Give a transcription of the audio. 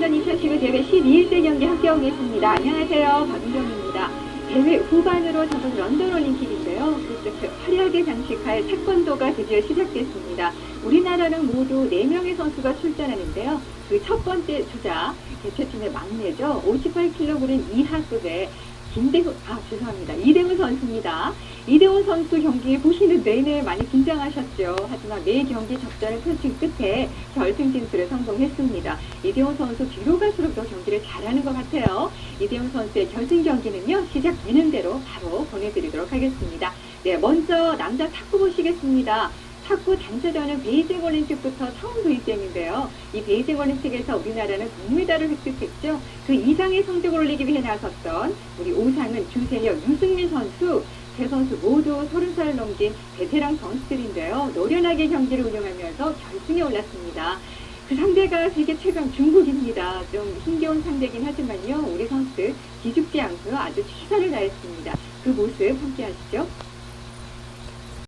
대회 12일째 경기 함께하고 계십니다. 안녕하세요. 박은경입니다. 대회 후반으로 접은 런던 올림픽인데요. 그때 화려하게 장식할 태권도가 드디어 시작됐습니다. 우리나라는 모두 4명의 선수가 출전하는데요. 그 첫 번째 주자, 대표팀의 막내죠. 58kg 이하급의 김대훈, 아, 죄송합니다. 이대훈 선수입니다. 이대훈 선수 경기 보시는 내내 많이 긴장하셨죠. 하지만 매 경기 접전을 펼친 끝에 결승 진출에 성공했습니다. 이대훈 선수 뒤로 갈수록 더 경기를 잘하는 것 같아요. 이대훈 선수의 결승 경기는요, 시작되는 대로 바로 보내드리도록 하겠습니다. 네, 먼저 남자 탁구 보시겠습니다. 탁구 단체전은 베이징 올림픽부터 처음 도입되는데요. 이 베이징 올림픽에서 우리나라는 동메달을 획득했죠. 그 이상의 성적을 올리기 위해 나섰던 우리 오상은 주세혁, 유승민 선수, 세 선수 모두 30살을 넘긴 베테랑 선수들인데요. 노련하게 경기를 운영하면서 결승에 올랐습니다. 그 상대가 세계 최강 중국입니다. 좀 힘겨운 상대긴 하지만요. 우리 선수들 기죽지 않고 아주 최선을 다했습니다. 그 모습 함께 하시죠.